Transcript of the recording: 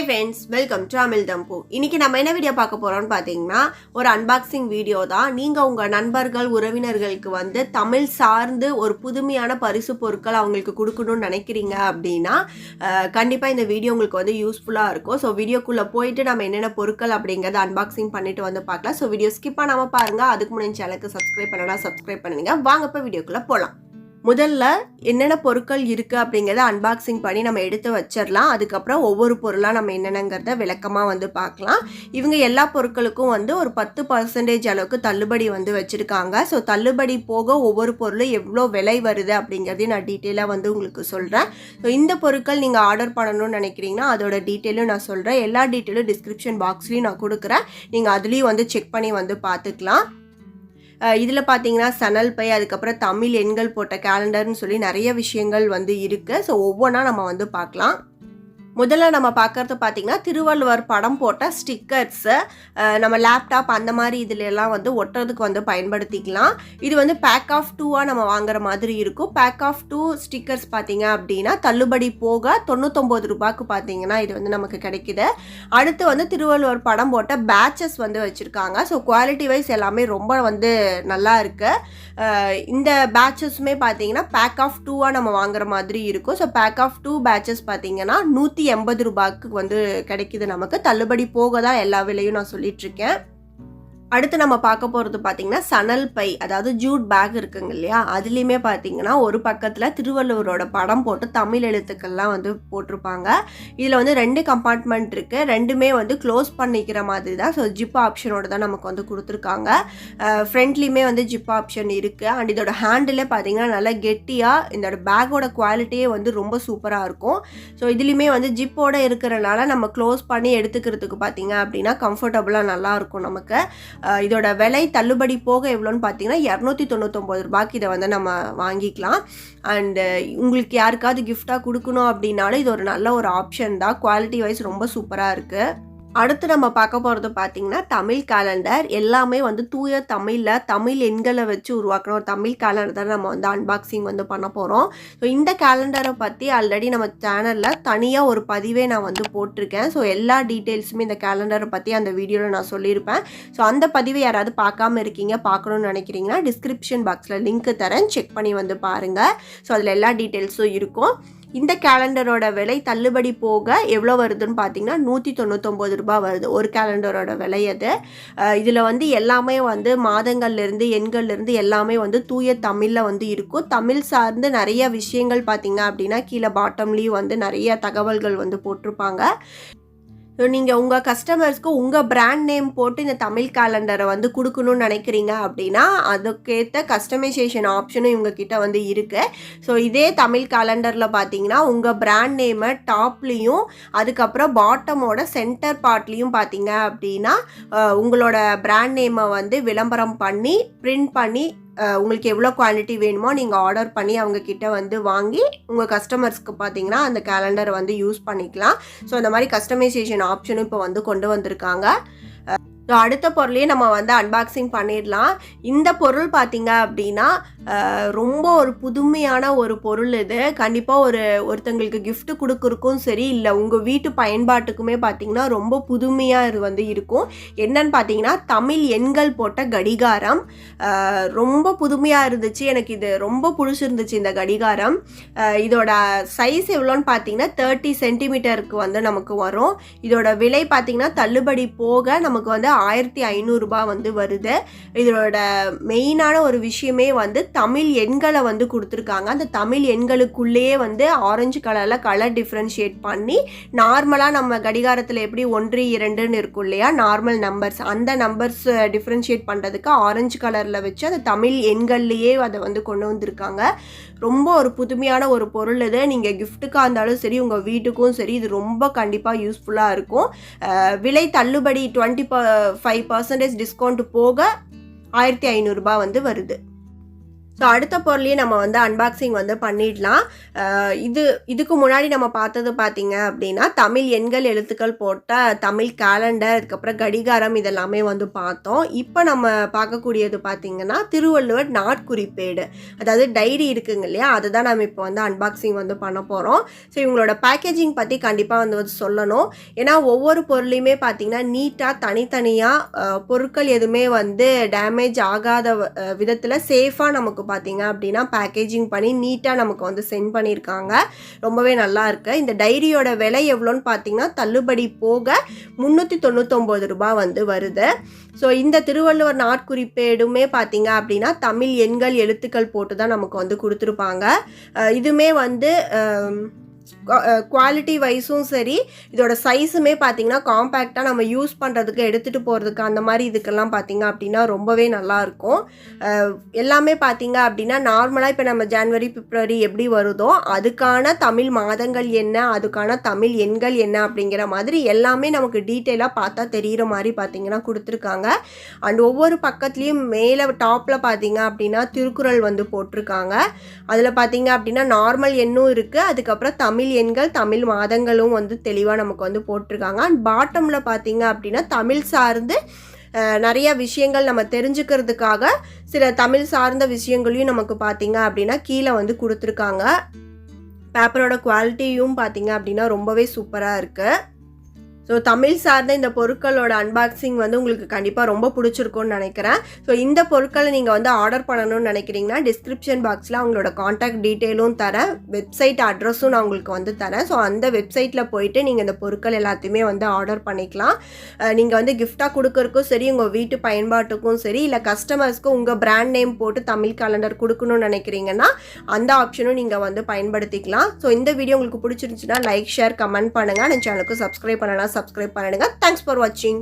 Hi friends welcome to Amil Thambu இன்னைக்கு நம்ம என்ன வீடியோ பார்க்க போகிறோம்னு பார்த்தீங்கன்னா ஒரு அன்பாக்சிங் வீடியோ தான். நீங்கள் உங்கள் நண்பர்கள் உறவினர்களுக்கு வந்து தமிழ் சார்ந்து ஒரு புதுமையான பரிசு பொருட்கள் அவங்களுக்கு கொடுக்கணும்னு நினைக்கிறீங்க அப்படின்னா கண்டிப்பாக இந்த வீடியோ உங்களுக்கு வந்து யூஸ்ஃபுல்லாக இருக்கும். ஸோ வீடியோக்குள்ளே போயிட்டு நம்ம என்னென்ன பொருட்கள் அப்படிங்கிறத அன்பாக்சிங் பண்ணிட்டு வந்து பார்க்கலாம். ஸோ வீடியோ ஸ்கிப் பண்ணாமல் பாருங்கள் அதுக்கு முன்னாடி சேனலுக்கு சப்ஸ்கிரைப் பண்ணனா சப்ஸ்கிரைப் பண்ணுங்க. வாங்கப்போ வீடியோக்குள்ளே போகலாம் முதல்ல என்னென்ன பொருட்கள் இருக்குது அப்படிங்கிறத அன்பாக்சிங் பண்ணி நம்ம எடுத்து வச்சிடலாம். அதுக்கப்புறம் ஒவ்வொரு பொருளாக நம்ம என்னென்னங்கிறத விளக்கமாக வந்து பார்க்கலாம். இவங்க எல்லா பொருட்களுக்கும் வந்து ஒரு பத்து பர்சன்டேஜ் அளவுக்கு தள்ளுபடி வந்து வச்சுருக்காங்க. ஸோ தள்ளுபடி போக ஒவ்வொரு பொருளும் எவ்வளோ விலை வருது அப்படிங்கிறதையும் நான் டீட்டெயிலாக வந்து உங்களுக்கு சொல்கிறேன் ஸோ இந்த பொருட்கள் நீங்கள் ஆர்டர் பண்ணணும்னு நினைக்கிறீங்கன்னா அதோட டீட்டெயிலும் நான் சொல்கிறேன் எல்லா டீட்டெயிலும் டிஸ்கிரிப்ஷன் பாக்ஸ்லேயும் நான் கொடுக்குறேன். நீங்கள் அதுலேயும் வந்து செக் பண்ணி வந்து பார்த்துக்கலாம். இதில் பார்த்தீங்கன்னா சணல் பை அதுக்கப்புறம் தமிழ் எண்கள் போட்ட கேலண்டர்னு சொல்லி நிறைய விஷயங்கள் வந்து இருக்குது ஸோ ஒவ்வொன்றா நம்ம வந்து பார்க்கலாம். முதல்ல நம்ம பார்க்கறது பார்த்திங்கன்னா திருவள்ளுவர் படம் போட்ட ஸ்டிக்கர்ஸு நம்ம லேப்டாப் அந்த மாதிரி இதுலலாம் வந்து ஒட்டுறதுக்கு வந்து பயன்படுத்திக்கலாம். இது வந்து பேக் ஆஃப் டூவாக நம்ம வாங்குற மாதிரி இருக்கும். பேக் ஆஃப் டூ ஸ்டிக்கர்ஸ் பார்த்திங்க அப்படின்னா தள்ளுபடி போக தொண்ணூத்தொம்பது ரூபாய்க்கு பார்த்தீங்கன்னா இது வந்து நமக்கு கிடைக்குது. அடுத்து வந்து திருவள்ளுவர் படம் போட்ட பேட்சஸ் வந்து வச்சுருக்காங்க. ஸோ குவாலிட்டி வைஸ் எல்லாமே ரொம்ப வந்து நல்லா இருக்குது இந்த பேட்சஸுமே பார்த்தீங்கன்னா பேக் ஆஃப் டூவாக நம்ம வாங்குற மாதிரி இருக்கும். So pack of two patches பார்த்தீங்கன்னா நூற்றி எண்பது ரூபாய்க்கு வந்து கிடைக்குது நமக்கு. தள்ளுபடி போக தான் எல்லா விலையும் நான் சொல்லிட்டு இருக்கேன். அடுத்து நம்ம பார்க்க போகிறது பார்த்தீங்கன்னா சணல் பை அதாவது ஜூட் பேக் இருக்குங்க இல்லையா? அதுலேயுமே பார்த்தீங்கன்னா ஒரு பக்கத்தில் திருவள்ளுவரோட படம் போட்டு தமிழ் எழுத்துக்கள்லாம் வந்து போட்டிருப்பாங்க. இதில் வந்து ரெண்டு கம்பார்ட்மெண்ட் இருக்குது ரெண்டுமே வந்து க்ளோஸ் பண்ணிக்கிற மாதிரி தான் ஸோ ஜிப் ஆப்ஷனோட தான் நமக்கு வந்து கொடுத்துருக்காங்க. ஃப்ரண்ட்லேயுமே வந்து ஜிப் ஆப்ஷன் இருக்குது அண்ட் இதோட ஹேண்டிலே பார்த்தீங்கன்னா நல்லா கெட்டியாக இதோட பேக்கோட குவாலிட்டியே வந்து ரொம்ப சூப்பராக இருக்கும். ஸோ இதுலேயுமே வந்து ஜிப்போட இருக்கிறனால நம்ம க்ளோஸ் பண்ணி எடுத்துக்கிறதுக்கு பார்த்தீங்க அப்படின்னா கம்ஃபர்டபுளாக நல்லாயிருக்கும் நமக்கு. இதோட விலை தள்ளுபடி போக எவ்வளோன்னு பார்த்தீங்கன்னா இரநூத்தி தொண்ணூத்தொம்பது ரூபாய்க்கு இதை வந்து நம்ம வாங்கிக்கலாம். அண்டு உங்களுக்கு யாருக்காவது கிஃப்டாக கொடுக்கணும் அப்படின்னாலும் இது ஒரு நல்ல ஒரு ஆப்ஷன் தான். குவாலிட்டி வைஸ் ரொம்ப சூப்பராக இருக்குது அடுத்து நம்ம பார்க்க போகிறது பார்த்தீங்கன்னா தமிழ் கேலண்டர் எல்லாமே வந்து தூய தமிழில் தமிழ் எண்களை வச்சு உருவாக்குற ஒரு தமிழ் கேலண்டர் நம்ம வந்து அன்பாக்சிங் வந்து பண்ண போகிறோம் ஸோ இந்த கேலண்டரை பற்றி ஆல்ரெடி நம்ம சேனலில் தனியாக ஒரு பதிவே நான் வந்து போட்டிருக்கேன். ஸோ எல்லா டீட்டெயில்ஸுமே இந்த கேலண்டரை பற்றி அந்த வீடியோவில் நான் சொல்லியிருப்பேன். ஸோ அந்த பதிவை யாராவது பார்க்காம இருக்கீங்க பார்க்கணும்னு நினைக்கிறீங்கன்னா டிஸ்கிரிப்ஷன் பாக்ஸில் லிங்க் தரேன். செக் பண்ணி வந்து பாருங்கள் ஸோ அதில் எல்லா டீட்டெயில்ஸும் இருக்கும். இந்த கேலண்டரோட விலை தள்ளுபடி போக எவ்வளோ வருதுன்னு பார்த்தீங்கன்னா நூற்றி தொண்ணூத்தொம்பது ரூபாய் வருது. ஒரு கேலண்டரோட விலை அது. இதில் வந்து எல்லாமே வந்து மாதங்கள்லேருந்து எண்கள்லேருந்து எல்லாமே வந்து தூய தமிழில் வந்து இருக்கும். தமிழ் சார்ந்து நிறைய விஷயங்கள் பார்த்தீங்க அப்படின்னா கீழே பாட்டம்லேயும் வந்து நிறைய தகவல்கள் வந்து போட்டிருப்பாங்க. ஸோ நீங்கள் உங்கள் கஸ்டமர்ஸ்க்கு உங்கள் பிராண்ட் நேம் போட்டு இந்த தமிழ் கேலண்டரை வந்து கொடுக்கணும்னு நினைக்கிறீங்க அப்படின்னா அதுக்கேற்ற கஸ்டமைசேஷன் ஆப்ஷனும் இவங்கக்கிட்ட வந்து இருக்குது ஸோ இதே தமிழ் கேலண்டரில் பார்த்தீங்கன்னா உங்கள் பிராண்ட் நேமை டாப்லேயும் அதுக்கப்புறம் பாட்டமோட சென்டர் பார்ட்லேயும் பார்த்தீங்க அப்படின்னா உங்களோட பிராண்ட் நேமை வந்து விளம்பரம் பண்ணி பிரிண்ட் பண்ணி உங்களுக்கு எவ்வளோ குவாலிட்டி வேணுமோ நீங்கள் ஆர்டர் பண்ணி அவங்கக்கிட்ட வந்து வாங்கி உங்கள் கஸ்டமர்ஸ்க்கு பார்த்தீங்கன்னா அந்த கேலண்டரை வந்து யூஸ் பண்ணிக்கலாம். ஸோ இந்த மாதிரி கஸ்டமைசேஷன் ஆப்ஷனும் இப்போ வந்து கொண்டு வந்திருக்காங்க. அடுத்த பொருளையே நம்ம வந்து அன்பாக்சிங் பண்ணிடலாம். இந்த பொருள் பார்த்தீங்க அப்படின்னா ரொம்ப ஒரு புதுமையான ஒரு பொருள் இது. கண்டிப்பாக ஒரு ஒருத்தங்களுக்கு கிஃப்ட் கொடுக்குறக்கும் சரி இல்லை உங்கள் வீட்டு பயன்பாட்டுக்குமே பார்த்தீங்கன்னா ரொம்ப புதுமையாக இது வந்து இருக்கும். என்னன்னு பார்த்தீங்கன்னா தமிழ் எண்கள் போட்ட கடிகாரம். ரொம்ப புதுமையாக இருந்துச்சு. எனக்கு இது ரொம்ப பிடிச்சிருந்துச்சு இந்த கடிகாரம். இதோட சைஸ் எவ்வளோன்னு பார்த்தீங்கன்னா தேர்ட்டி சென்டிமீட்டருக்கு வந்து நமக்கு வரும். இதோட விலை பார்த்தீங்கன்னா தள்ளுபடி போக நமக்கு வந்து ஆயிரத்தி ஐநூறுரூபா வந்து வருது. இதோட மெயினான ஒரு விஷயமே வந்து தமிழ் எண்களை வந்து கொடுத்துருக்காங்க. அந்த தமிழ் எண்களுக்குள்ளேயே வந்து ஆரஞ்சு கலரில் கலர் டிஃப்ரென்ஷியேட் பண்ணி நார்மலாக நம்ம கடிகாரத்தில் எப்படி ஒன்று இரண்டுன்னு இருக்கும் இல்லையா? நார்மல் நம்பர்ஸ் அந்த நம்பர்ஸ் டிஃப்ரென்ஷியேட் பண்ணுறதுக்கு ஆரஞ்சு கலரில் வச்சு அந்த தமிழ் எண்கள்லேயே அதை வந்து கொண்டு வந்திருக்காங்க. ரொம்ப ஒரு புதுமையான ஒரு பொருள் இது. நீங்கள் கிஃப்ட்டுக்காக இருந்தாலும் சரி உங்கள் வீட்டுக்கும் சரி இது ரொம்ப கண்டிப்பாக யூஸ்ஃபுல்லாக இருக்கும். விலை தள்ளுபடி டுவெண்ட்டி ப ஃபைவ் பர்சன்டேஜ் டிஸ்கவுண்ட் போக ஆயிரத்தி ஐநூறுரூபா வந்து வருது. ஸோ அடுத்த பொருளையும் நம்ம வந்து அன்பாக்சிங் வந்து பண்ணிடலாம். இது இதுக்கு முன்னாடி நம்ம பார்த்தது பார்த்தீங்க அப்படின்னா தமிழ் எண்கள் எழுத்துக்கள் போட்ட தமிழ் கேலண்டர் அதுக்கப்புறம் கடிகாரம் இதெல்லாமே வந்து பார்த்தோம். இப்போ நம்ம பார்க்கக்கூடியது பார்த்தீங்கன்னா திருவள்ளுவர் நாட்குறிப்பேடு. அதாவது டைரி இருக்குங்க இல்லையா? அதை தான் நம்ம இப்போ வந்து அன்பாக்சிங் வந்து பண்ண போகிறோம் ஸோ இவங்களோட பேக்கேஜிங் பற்றி கண்டிப்பாக வந்து வந்து சொல்லணும். ஏன்னா ஒவ்வொரு பொருளையுமே பார்த்தீங்கன்னா நீட்டாக தனித்தனியாக பொருட்கள் எதுவுமே வந்து டேமேஜ் ஆகாத விதத்தில் சேஃபாக நமக்கு பார்த்தீங்க அப்படின்னா பேக்கேஜிங் பண்ணி நீட்டாக நமக்கு வந்து சென்ட் பண்ணியிருக்காங்க. ரொம்பவே நல்லா இருக்குது இந்த டைரியோட விலை எவ்வளோன்னு பார்த்தீங்கன்னா தள்ளுபடி போக முந்நூற்றி தொண்ணூத்தொம்பது ரூபாய் வந்து வருது. ஸோ இந்த திருவள்ளுவர் நாட்குறிப்பேடுமே பார்த்தீங்க அப்படின்னா தமிழ் எண்கள் எழுத்துக்கள் போட்டு தான் நமக்கு வந்து கொடுத்துருப்பாங்க. இதுவுமே வந்து குவாலிட்டி வைஸும் சரி இதோட சைஸுமே பார்த்தீங்கன்னா காம்பேக்டாக நம்ம யூஸ் பண்ணுறதுக்கு எடுத்துகிட்டு போகிறதுக்கு அந்த மாதிரி இதுக்கெல்லாம் பார்த்தீங்க அப்படின்னா ரொம்பவே நல்லாயிருக்கும் எல்லாமே பார்த்தீங்க அப்படின்னா நார்மலாக இப்போ நம்ம ஜான்வரி பிப்ரவரி எப்படி வருதோ அதுக்கான தமிழ் மாதங்கள் என்ன அதுக்கான தமிழ் எண்கள் என்ன அப்படிங்கிற மாதிரி எல்லாமே நமக்கு டீட்டெயிலாக பார்த்தா தெரிகிற மாதிரி பார்த்தீங்கன்னா கொடுத்துருக்காங்க. அண்ட் ஒவ்வொரு பக்கத்துலேயும் மேலே டாப்பில் பார்த்தீங்க அப்படின்னா திருக்குறள் வந்து போட்டிருக்காங்க. அதில் பார்த்தீங்க அப்படின்னா நார்மல் எண்ணும் இருக்குது அதுக்கப்புறம் தமிழ் தமிழ் எண்கள் தமிழ் மாதங்களும் வந்து தெளிவாக நமக்கு வந்து போட்டிருக்காங்க. அண்ட் பாட்டமில் பார்த்தீங்க அப்படின்னா தமிழ் சார்ந்து நிறைய விஷயங்கள் நம்ம தெரிஞ்சுக்கிறதுக்காக சில தமிழ் சார்ந்த விஷயங்களையும் நமக்கு பார்த்தீங்க அப்படின்னா கீழே வந்து கொடுத்துருக்காங்க. பேப்பரோட குவாலிட்டியும் பார்த்தீங்க அப்படின்னா ரொம்பவே சூப்பராக இருக்குது ஸோ தமிழ் சார்ந்த இந்த பொருட்களோட அன்பாக்சிங் வந்து உங்களுக்கு கண்டிப்பாக ரொம்ப பிடிச்சிருக்கும்னு நினைக்கிறேன். ஸோ இந்த பொருட்களை நீங்கள் வந்து ஆர்டர் பண்ணணும்னு நினைக்கிறீங்கன்னா டிஸ்கிரிப்ஷன் பாக்ஸில் அவங்களோட காண்டாக்ட் டீட்டெயிலும் தரேன். வெப்சைட் அட்ரஸும் நான் உங்களுக்கு வந்து தரேன். ஸோ அந்த வெப்சைட்டில் போயிட்டு நீங்கள் இந்த பொருட்கள் எல்லாத்தையுமே வந்து ஆர்டர் பண்ணிக்கலாம். நீங்கள் வந்து கிஃப்டாக கொடுக்கறக்கும் சரி உங்கள் வீட்டு பயன்பாட்டுக்கும் சரி இல்லை கஸ்டமர்ஸ்க்கும் உங்கள் பிராண்ட் நேம் போட்டு தமிழ் கேலண்டர் கொடுக்கணும்னு நினைக்கிறீங்கன்னா அந்த ஆப்ஷனும் நீங்கள் வந்து பயன்படுத்திக்கலாம். ஸோ இந்த வீடியோ உங்களுக்கு பிடிச்சிருந்துச்சுன்னா லைக் ஷேர் கமெண்ட் பண்ணுங்கள் அந்த சேனலுக்கு சப்ஸ்கிரைப் பண்ணலாம். சப்ஸ்கிரைப் பண்ணிடுங்க தேங்க்ஸ் ஃபார் வாட்சிங்